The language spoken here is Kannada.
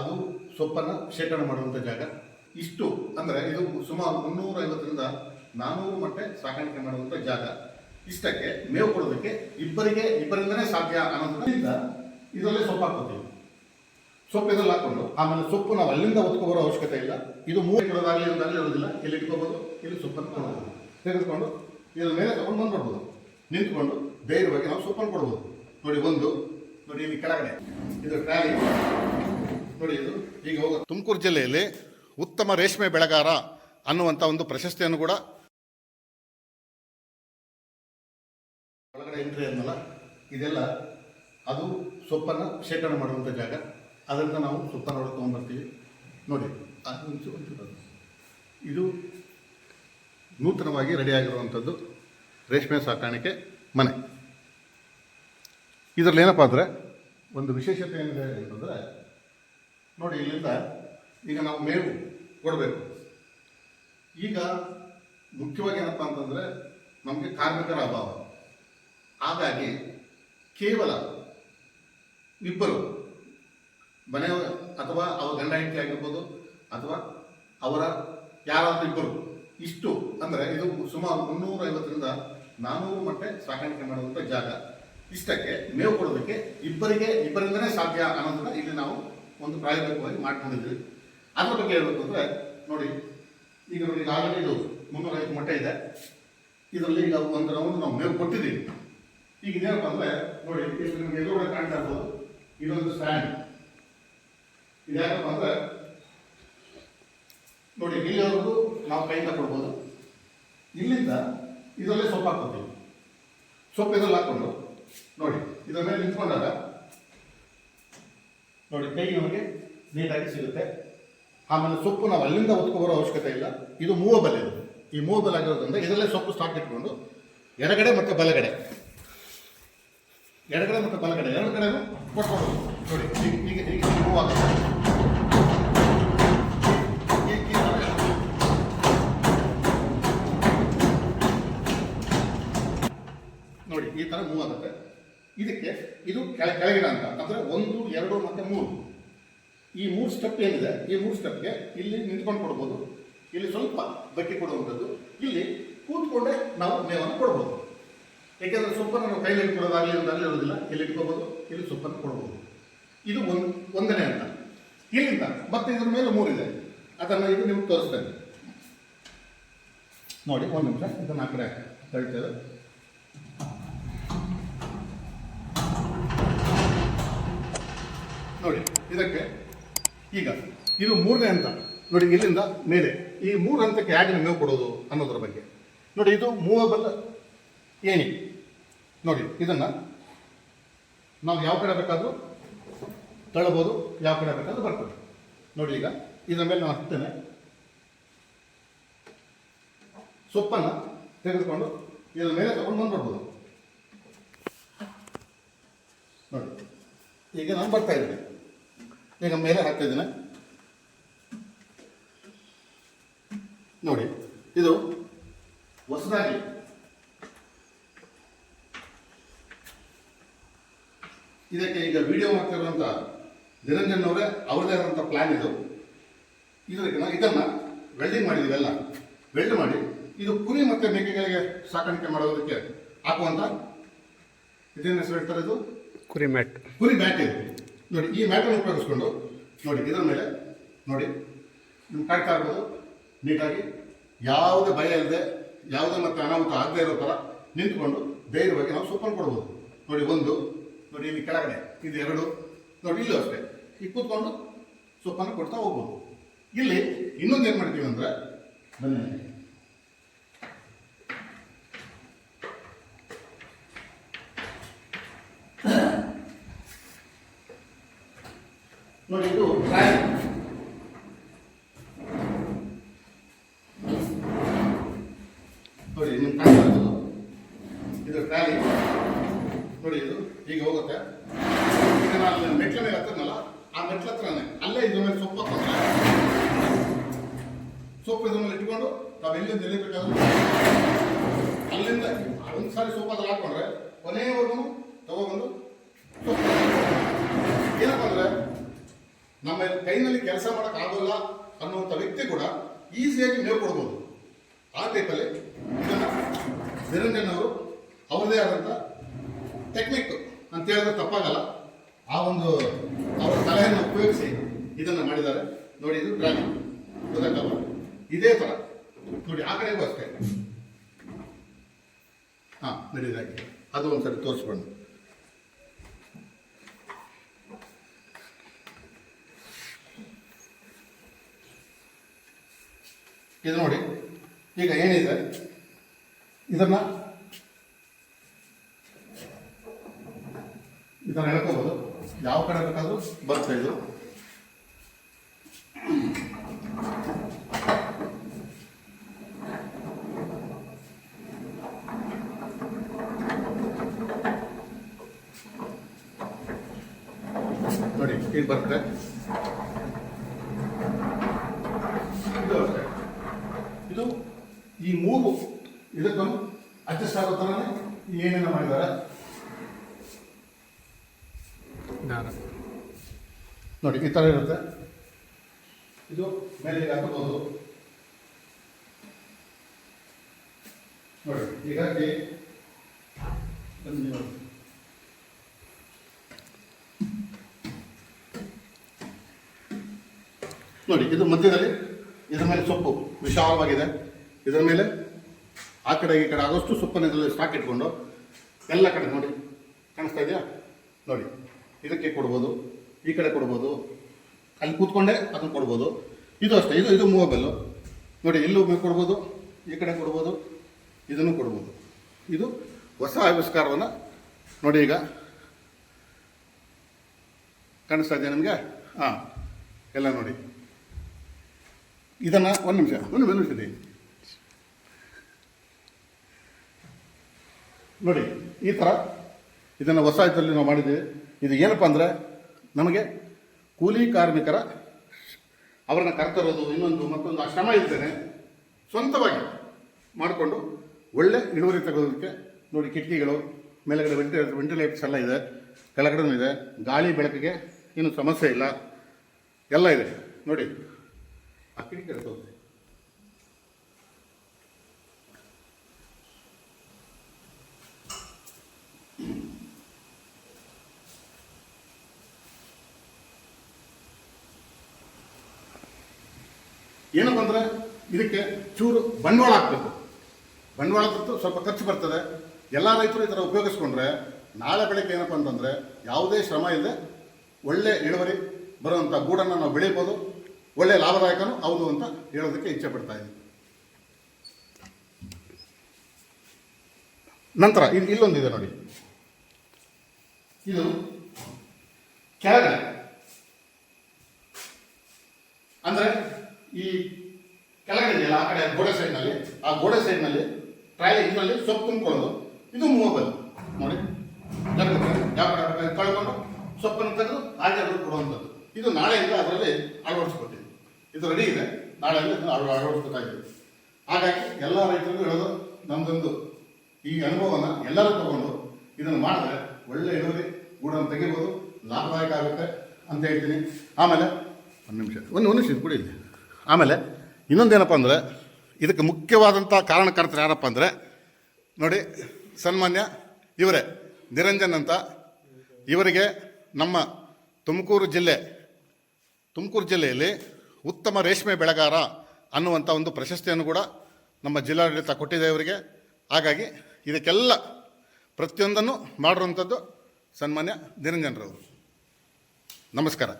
ಅದು ಸೊಪ್ಪನ್ನು ಶೇಖರಣೆ ಮಾಡುವಂಥ ಜಾಗ. ಇಷ್ಟು ಅಂದರೆ ಇದು ಸುಮಾರು ಮುನ್ನೂರ ಐವತ್ತರಿಂದ ನಾನ್ನೂರು ಮಟ್ಟೆ ಸಾಕಾಣಿಕೆ ಮಾಡುವಂಥ ಜಾಗ. ಇಷ್ಟಕ್ಕೆ ಮೇವು ಕೊಡೋದಕ್ಕೆ ಇಬ್ಬರಿಗೆ ಇಬ್ಬರಿಂದನೇ ಸಾಧ್ಯ ಅನ್ನೋದ್ರಿಂದ ಇದರಲ್ಲೇ ಸೊಪ್ಪು ಹಾಕೋತೀವಿ ಸೊಪ್ಪು ಇದರಲ್ಲಿ ಹಾಕೊಂಡು ಆಮೇಲೆ ಸೊಪ್ಪು ನಾವು ಅಲ್ಲಿಂದ ಹೊತ್ಕೊ ಬರೋ ಅವಶ್ಯಕತೆ ಇಲ್ಲ. ಇದು ಮೂರು ಇಡೋದಾಗಲಿ ಒಂದಾಗಲಿ ಇರೋದಿಲ್ಲ. ಇಲ್ಲಿ ಇಟ್ಕೋಬೋದು? ಇಲ್ಲಿ ಸೊಪ್ಪನ್ನು ಕೊಡ್ಬೋದು. ತೆಗೆದುಕೊಂಡು ಇದ್ರ ಮೇಲೆ ತಗೊಂಡು ಬಂದ್ಬಿಡ್ಬೋದು ನಿಂತ್ಕೊಂಡು ಧೈರ್ಯವಾಗಿ ನಾವು ಸೊಪ್ಪನ್ನು ಕೊಡ್ಬೋದು. ನೋಡಿ ಒಂದು, ನೋಡಿ ಇಲ್ಲಿ ಕೆಳಗಡೆ. ಇದು ಟ್ರಾಲಿ. ನೋಡಿ ಈಗ ಹೋಗ ತುಮಕೂರು ಜಿಲ್ಲೆಯಲ್ಲಿ ಉತ್ತಮ ರೇಷ್ಮೆ ಬೆಳೆಗಾರ ಅನ್ನುವಂಥ ಒಂದು ಪ್ರಶಸ್ತಿಯನ್ನು ಕೂಡ ಒಳಗಡೆ ಎಂಟ್ರಿ ಅನ್ನಲ್ಲ, ಇದೆಲ್ಲ ಅದು ಸೊಪ್ಪನ್ನು ಶೇಖರಣೆ ಮಾಡುವಂಥ ಜಾಗ. ಅದರಿಂದ ನಾವು ಸೊಪ್ಪನ್ನು ಒಳಗೆ ತೊಗೊಂಡ್ಬರ್ತೀವಿ. ನೋಡಿ. ಇದು ನೂತನವಾಗಿ ರೆಡಿಯಾಗಿರುವಂಥದ್ದು ರೇಷ್ಮೆ ಸಾಕಾಣಿಕೆ ಮನೆ. ಇದರಲ್ಲಿ ಏನಪ್ಪ ಅಂದರೆ ಒಂದು ವಿಶೇಷತೆ ಏನಿದೆ ಅಂತಂದರೆ ನೋಡಿ ಇಲ್ಲಿಂದ ಈಗ ನಾವು ಮೇವು ಕೊಡಬೇಕು. ಈಗ ಮುಖ್ಯವಾಗಿ ಏನಪ್ಪ ಅಂತಂದರೆ ನಮಗೆ ಕಾರ್ಮಿಕರ ಅಭಾವ. ಹಾಗಾಗಿ ಕೇವಲ ಇಬ್ಬರು, ಮನೆ ಅಥವಾ ಅವರ ಗಂಡ ಹೆಂಡತಿ ಆಗಿರ್ಬೋದು ಅಥವಾ ಅವರ ಯಾರಾದ್ರೂ ಇಬ್ಬರು, ಇಷ್ಟು ಅಂದರೆ ಇದು ಸುಮಾರು ಮುನ್ನೂರ ಐವತ್ತರಿಂದ ನಾನ್ನೂರು ಮಟ್ಟೆ ಸಾಕಾಣಿಕೆ ಮಾಡುವಂಥ ಜಾಗ. ಇಷ್ಟಕ್ಕೆ ಮೇವು ಕೊಡೋದಕ್ಕೆ ಇಬ್ಬರಿಗೆ, ಇಬ್ಬರಿಂದನೇ ಸಾಧ್ಯ ಅನ್ನೋದನ್ನ ಇಲ್ಲಿ ನಾವು ಒಂದು ಪ್ರಾಯೋಗಿಕವಾಗಿ ಮಾಡ್ಕೊಂಡಿದ್ವಿ ಅದ್ರ ಬಗ್ಗೆ ಹೇಳಬೇಕು ಅಂದರೆ ನೋಡಿ, ಈಗ ನೋಡಿ ಈಗ ಆಲ್ರೆಡಿ ಇದು ಮುನ್ನೂರ ಐದು ಮಟ್ಟ ಇದೆ. ಇದರಲ್ಲಿ ಈಗ ಒಂದು ರೌಂಡ್ ನಾವು ಮೇವು ಕೊಟ್ಟಿದ್ದೀವಿ. ಈಗ ಇದೇನಪ್ಪ ಅಂದರೆ, ನೋಡಿ, ಇಲ್ಲಿ ನಿಮ್ಗೆ ಎದುರುಗಡೆ ಕಾಣ್ತಾ ಇರ್ಬೋದು. ಇದೊಂದು ಸ್ಟ್ಯಾಂಡ್ ಇದೇನಪ್ಪ ಅಂದರೆ, ನೋಡಿ, ಇಲ್ಲಿವರೆಗೂ ನಾವು ಕೈಯಿಂದ ಕೊಡ್ಬೋದು. ಇಲ್ಲಿಂದ ಇದರಲ್ಲೇ ಸೊಪ್ಪು ಹಾಕ್ಕೊತೀವಿ ಸೊಪ್ಪು ಇದರಲ್ಲಿ ಹಾಕ್ಕೊಂಡು, ನೋಡಿ, ಇದರ ಮೇಲೆ ನಿಂತ್ಕೊಂಡಾಗ ನೋಡಿ ಕೈ ನಮಗೆ ನೀಟಾಗಿ ಸಿಗುತ್ತೆ. ಆಮೇಲೆ ಸೊಪ್ಪು ನಾವು ಅಲ್ಲಿಂದ ಬರೋ ಅವಶ್ಯಕತೆ ಇಲ್ಲ. ಇದು ಮೂವಬಲ್ ಇದು ಈ ಮೂವಬಲ್ ಆಗಿರೋದ್ರಿಂದ ಇದರಲ್ಲೇ ಸೊಪ್ಪು ಸ್ಟಾರ್ಟ್ ಇಟ್ಕೊಂಡು ಎಡಗಡೆ ಮತ್ತು ಬಲಗಡೆ. ಎಡಗಡೆ ಮತ್ತು ಬಲಗಡೆ. ಎರಡು ಕಡೆನೂ ಕೊಟ್ಕೊಂಡು ನೋಡಿ, ಈಗ ಹೀಗೆ ಮೂವ್ ಆಗುತ್ತೆ. ಈ- ಈ ಥರ ಎಲ್ಲ. ಇದಕ್ಕೆ ಇದು ಕೆಳ, ಕೆಳಗಿನ ಅಂತ. ಅಂದರೆ ಒಂದು, ಎರಡು ಮತ್ತು ಮೂರು. ಈ ಮೂರು ಸ್ಟೆಪ್ ಏನಿದೆ? ಈ ಮೂರು ಸ್ಟೆಪ್ಗೆ ಇಲ್ಲಿ ನಿಂತ್ಕೊಂಡು ಕೊಡ್ಬೋದು. ಇಲ್ಲಿ ಸ್ವಲ್ಪ ಬಟ್ಟಿ ಕೊಡುವಂಥದ್ದು. ಇಲ್ಲಿ ಕೂತ್ಕೊಂಡೆ ನಾವು ಮೇವನ್ನು ಕೊಡ್ಬೋದು. ಯಾಕೆಂದ್ರೆ ಸೊಪ್ಪನ್ನು ನಾವು ಕೈಲಿ ಒಂದು ಅಲ್ಲಿ ಇರೋದಿಲ್ಲ ಇಲ್ಲಿ ಇಟ್ಕೋಬೋದು? ಇಲ್ಲಿ ಸೊಪ್ಪನ್ನು ಕೊಡ್ಬೋದು. ಇದು ಒಂದು, ಒಂದನೇ ಅಂತ ಇಲ್ಲಿಂದ ಮತ್ತು ಇದ್ರ ಮೇಲೆ ಮೂರಿದೆ ಅದನ್ನು ಇದು ನಿಮ್ಗೆ ತೋರಿಸ್ತೇನೆ. ನೋಡಿ, ಒಂದು ನಿಮಿಷ. ಇದನ್ನು ಆ ಕಡೆ ತಳ್ತೇವೆ ನೋಡಿ, ಇದಕ್ಕೆ ಈಗ ಇದು ಮೂರನೇ ಹಂತ. ನೋಡಿ, ಇಲ್ಲಿಂದ ಮೇಲೆ. ಈ ಮೂರು ಹಂತಕ್ಕೆ ಹೇಗೆ ಮೇವು ಕೊಡೋದು ಅನ್ನೋದ್ರ ಬಗ್ಗೆ. ನೋಡಿ, ಇದು ಮೂವಬಲ್ ಏಣಿ. ನೋಡಿ, ಇದನ್ನು ನಾವು ಯಾವ ಕಡೆ ಬೇಕಾದರೂ ತಳ್ಳಬೋದು ಯಾವ ಕಡೆ ಬೇಕಾದರೂ ಬರ್ತದೆ. ನೋಡಿ, ಈಗ ಇದರ ಮೇಲೆ ನಾನು ಹತ್ತೇನೆ ಸೊಪ್ಪನ್ನು ತೆಗೆದುಕೊಂಡು ಇದರ ಮೇಲೆ ತಗೊಂಡು ಬಂದ್ಬಿಡ್ಬೋದು ನೋಡಿ, ಈಗ ನಾನು ಬರ್ತಾ ಇದ್ದೀನಿ. ಈಗ ಮೇಲೆ ಹಾಕ್ತಾ ಇದ್ದೀನಿ. ನೋಡಿ ಇದು ಹೊಸದಾಗಿ ಇದಕ್ಕೆ ಈಗ ವಿಡಿಯೋ ಮಾಡ್ತಿರುವಂಥ ನಿರಂಜನ್ ಅವರೇ ಅವ್ರದೇ ಆದಂಥ ಪ್ಲ್ಯಾನ್ ಇದು. ಇದಕ್ಕೆ ನಾವು ಇದನ್ನು ವೆಲ್ಡಿಂಗ್ ಮಾಡಿದ್ದೀವಿ ಎಲ್ಲ ವೆಲ್ಡ್ ಮಾಡಿ ಇದು ಕುರಿ ಮತ್ತು ಮೇಕೆಗಳಿಗೆ ಸಾಕಾಣಿಕೆ ಮಾಡೋದಕ್ಕೆ ಹಾಕುವಂಥ ಇದೇನು ಹೆಸರು ಹೇಳ್ತಾರೆ ಇದು? ಕುರಿ ಮ್ಯಾಟ್. ಕುರಿ ಮ್ಯಾಟ್ ಇದೆ. ನೋಡಿ, ಈ ಮ್ಯಾಟನ್ನು ಉಪಯೋಗಿಸ್ಕೊಂಡು ನೋಡಿ, ಇದರ ಮೇಲೆ ನೋಡಿ ನಿಮ್ಮ ಕಾಣ್ತಾ ಇರ್ಬೋದು ನೀಟಾಗಿ ಯಾವುದೇ ಭಯ ಇಲ್ಲದೆ ಯಾವುದೇ ಮತ್ತೆ ಅನಾಹುತ ಆಗದೆ ಇರೋ ಥರ ನಿಂತ್ಕೊಂಡು ಧೈರ್ಯವಾಗಿ ನಾವು ಸೊಪ್ಪನ್ನು ಕೊಡ್ಬೋದು. ನೋಡಿ, ಒಂದು, ನೋಡಿ, ಇಲ್ಲಿ ಕೆಳಗಡೆ, ಇದು ಎರಡು, ನೋಡಿ, ಇಲ್ಲೂ ಅಷ್ಟೇ. ಈ ಕೂತ್ಕೊಂಡು ಸೊಪ್ಪನ್ನು ಕೊಡ್ತಾ ಹೋಗ್ಬೋದು. ಇಲ್ಲಿ ಇನ್ನೊಂದು ಏನು ಮಾಡ್ತೀವಿ ಅಂದರೆ, ಬನ್ನಿ. ನೋಡಿ ಇದು ಟ್ರಾಲಿ ನೋಡಿ ನಿಮ್ಮ ಇರೋದು ಇದು ಟ್ರಾಲಿ ನೋಡಿ ಇದು ಈಗ ಹೋಗುತ್ತೆ. ಈಗ ನಾನು ಮೆಟ್ಲ ಮೇಲೆ ಹತ್ತನಲ್ಲ ಆ ಮೆಟ್ಲ ಹತ್ರನೇ. ಅಲ್ಲೇ ಇದ್ರ ಮೇಲೆ ಸೊಪ್ಪು ಹಾಕ್ಕೊಂಡ್ರೆ ಸೊಪ್ಪು ಇದ್ರ ಮೇಲೆ ಇಟ್ಕೊಂಡು ನಾವು ಎಲ್ಲಿಂದ ಎಲ್ಲಿ ಅಲ್ಲಿಂದ. ಒಂದು ಸಾರಿ ಸೊಪ್ಪು ಅದ್ರ ಹಾಕೊಂಡ್ರೆ ಕೊನೆಯವರೆಗೂ ತಗೊಬಂದು ಸೊಪ್ಪು ನಮ್ಮ ಕೈನಲ್ಲಿ ಕೆಲಸ ಮಾಡಕ್ ಆಗೋಲ್ಲ ಅನ್ನುವಂಥ ವ್ಯಕ್ತಿ ಕೂಡ ಈಸಿಯಾಗಿ ಮೇವು ಕೊಡ್ಬೋದು. ಆ ಟೈಪಲ್ಲಿ ನಿರಂಜನವರು ನಿರಂಜನ್ ಅವರು ಅವರದೇ ಆದಂಥ ಟೆಕ್ನಿಕ್ ಅಂತ ಹೇಳಿದ್ರೆ ತಪ್ಪಾಗಲ್ಲ. ಆ ಒಂದು ಅವರ ಸಲಹೆಯನ್ನು ಉಪಯೋಗಿಸಿ ಇದನ್ನು ಮಾಡಿದ್ದಾರೆ. ನೋಡಿ, ಇದು ಡ್ರಾಗನ್ ಗೊತ್ತಾಗಲ್ಲ ಇದೇ ಥರ ನೋಡಿ, ಆ ಕಡೆಗೂ ಅಷ್ಟೇ. ಹಾಂ ನಡೀದಾಗಿ ಅದು ಒಂದ್ಸರಿ ತೋರಿಸ್ಕೊಂಡು ಇದು ನೋಡಿ. ಈಗ ಏನಿದೆ? ಇದನ್ನ ಇದನ್ನ ಹೇಳ್ಕೋಬೋದು. ಯಾವ ಕಡೆ ಬೇಕಾದರೂ ಬರ್ತಾ ಇದು. ನೋಡಿ, ಈಗ ಬರುತ್ತೆ ಇದು ಅಷ್ಟೇ ಇದು ಈ ಮೂರು ಇದಕ್ಕೂ ಅಡ್ಜಸ್ಟ್ ಆಗೋ ಥರನೇ ಏನೇನು ಮಾಡಿದ್ದಾರೆ? ನೋಡಿ ಈ ಥರ ಇರುತ್ತೆ. ಇದು ಮೇಲೆ ಹಾಕಬಹುದು. ನೋಡಿ ಹೀಗಾಗಿ. ನೋಡಿ ಇದು ಮಧ್ಯದಲ್ಲಿ ಇದರ ಮೇಲೆ ಸೊಪ್ಪು ವಿಶಾಲವಾಗಿದೆ. ಇದರ ಮೇಲೆ ಆ ಕಡೆ, ಈ ಕಡೆ ಆದಷ್ಟು ಸೊಪ್ಪನ್ನು ಸ್ಟಾಕ್ ಇಟ್ಕೊಂಡು, ಎಲ್ಲ ಕಡೆ ನೋಡಿ. ಕಾಣಿಸ್ತಾ ಇದೆಯಾ? ನೋಡಿ. ಇದಕ್ಕೆ ಕೊಡ್ಬೋದು, ಈ ಕಡೆ ಕೊಡ್ಬೋದು, ಅಲ್ಲಿ ಕೂತ್ಕೊಂಡೆ, ಅದನ್ನು ಕೊಡ್ಬೋದು. ಇದು ಅಷ್ಟೇ, ಇದು ಇದು ಮೂವಬೆಲ್ಲು ನೋಡಿ, ಇಲ್ಲೂ ಕೊಡ್ಬೋದು, ಈ ಕಡೆ ಕೊಡ್ಬೋದು, ಇದನ್ನು ಕೊಡ್ಬೋದು. ಇದು ಹೊಸ ಆವಿಷ್ಕಾರವನ್ನು ನೋಡಿ ಈಗ. ಕಾಣಿಸ್ತಾ ಇದೆಯಾ ನಿಮಗೆ? ಹಾಂ. ಎಲ್ಲ ನೋಡಿ. ಇದನ್ನು ಒಂದು ನಿಮಿಷ ಒಂದು ನಿಮಿಷ ಇದೆ ನೋಡಿ, ಈ ಥರ ಇದನ್ನು ಹೊಸ ನಾವು ಮಾಡಿದ್ದೀವಿ ಇದು ಏನಪ್ಪ ಅಂದರೆ ನಮಗೆ ಕೂಲಿ ಕಾರ್ಮಿಕರ ಅವರನ್ನು ಕರ್ತರೋದು ಇನ್ನೊಂದು ಮತ್ತೊಂದು ಆ ಶ್ರಮ ಇರ್ತೇನೆ ಸ್ವಂತವಾಗಿ ಮಾಡಿಕೊಂಡು ಒಳ್ಳೆ ಇಳುವರಿ ತಗೊಳ್ಳೋದಕ್ಕೆ ನೋಡಿ ಕಿಟಕಿಗಳು, ಮೇಲೆಗಡೆ ವೆಂಟಿ ವೆಂಟಿಲೇಟರ್ಸ್ ಎಲ್ಲ ಇದೆ, ಕೆಳಗಡೆನೂ ಇದೆ, ಗಾಳಿ ಬೆಳಕಿಗೆ ಏನು ಸಮಸ್ಯೆ ಇಲ್ಲ, ಎಲ್ಲ ಇದೆ. ನೋಡಿ, ಆ ಕಿಟಕಿ ಏನಪ್ಪ ಅಂದರೆ ಇದಕ್ಕೆ ಚೂರು ಬಂಡವಾಳ ಹಾಕಬೇಕು. ಬಂಡವಾಳ ಸ್ವಲ್ಪ ಖರ್ಚು ಬರ್ತದೆ. ಎಲ್ಲ ರೈತರು ಈ ಥರ ಉಪಯೋಗಿಸ್ಕೊಂಡ್ರೆ ನಾಳೆ ಬೆಳಗ್ಗೆ ಏನಪ್ಪ ಅಂತಂದರೆ ಯಾವುದೇ ಶ್ರಮ ಇಲ್ಲದೆ ಒಳ್ಳೆ ಇಳುವರಿ ಬರುವಂಥ ಗೂಡನ್ನು ನಾವು ಬೆಳಿಬೋದು. ಒಳ್ಳೆ ಲಾಭದಾಯಕನೂ ಹೌದು ಅಂತ ಹೇಳೋದಕ್ಕೆ ಇಚ್ಛೆ ಪಡ್ತಾ ಇದ್ದೀನಿ. ನಂತರ ಇಲ್ಲೊಂದಿದೆ ನೋಡಿ. ಇದು ಕೆಳಗಡೆ ಅಂದ್ರೆ ಈ ಕೆಳಗಡೆ ಇದೆಯಲ್ಲ ಆ ಕಡೆ ಗೋಡೆ ಸೈಡ್ನಲ್ಲಿ ಆ ಗೋಡೆ ಸೈಡ್ನಲ್ಲಿ ಟ್ರೈ ಇದರಲ್ಲಿ ಸೊಪ್ಪು ತುಂಬಿಕೊಳ್ಳೋದು. ಇದು ಮೂವಬಲ್ ನೋಡಿ ಕಳ್ಕೊಂಡು ಸೊಪ್ಪನ್ನು ತೆಗೆದು ಹಾಗೆ ಕೊಡುವಂಥದ್ದು. ಇದು ನಾಳೆಯಿಂದ ಅದರಲ್ಲಿ ಅಳವಡಿಸ್ಕೊತೀವಿ ಇದು ರೆಡಿ ಇದೆ. ನಾಳೆಯಿಂದ ಅಳವಡಿಸ್ಬೇಕಾಗಿದೆ. ಹಾಗಾಗಿ ಎಲ್ಲ ರೈತರಿಗೂ ಹೇಳೋದು, ನಮ್ದೊಂದು ಈ ಅನುಭವನ ಎಲ್ಲರೂ ತಗೊಂಡು ಇದನ್ನು ಮಾಡಿದ್ರೆ ಒಳ್ಳೆ ಇಳುವರಿ, ಗೂಡನ್ನು ತೆಗಿಬೋದು, ಲಾಭದಾಯಕ ಆಗುತ್ತೆ ಅಂತ ಹೇಳ್ತೀನಿ. ಆಮೇಲೆ, ಒಂದು ನಿಮಿಷ, ಒಂದು ಒಂದು ನಿಮಿಷ ಕೂಡ ಆಮೇಲೆ ಇನ್ನೊಂದೇನಪ್ಪ ಅಂದರೆ ಇದಕ್ಕೆ ಮುಖ್ಯವಾದಂಥ ಕಾರಣಕರ್ತರು ಯಾರಪ್ಪ ಅಂದರೆ, ನೋಡಿ, ಸನ್ಮಾನ್ಯ ಇವರೇ, ನಿರಂಜನ್ ಅಂತ. ಇವರಿಗೆ ನಮ್ಮ ತುಮಕೂರು ಜಿಲ್ಲೆ, ತುಮಕೂರು ಜಿಲ್ಲೆಯಲ್ಲಿ ಉತ್ತಮ ರೇಷ್ಮೆ ಬೆಳೆಗಾರ ಅನ್ನುವಂಥ ಒಂದು ಪ್ರಶಸ್ತಿಯನ್ನು ಕೂಡ ನಮ್ಮ ಜಿಲ್ಲಾಡಳಿತ ಕೊಟ್ಟಿದೆ ಇವರಿಗೆ. ಹಾಗಾಗಿ ಇದಕ್ಕೆಲ್ಲ ಪ್ರತಿಯೊಂದನ್ನು ಮಾಡಿರುವಂಥದ್ದು ಸನ್ಮಾನ್ಯ ನಿರಂಜನ್ರವರು. ನಮಸ್ಕಾರ.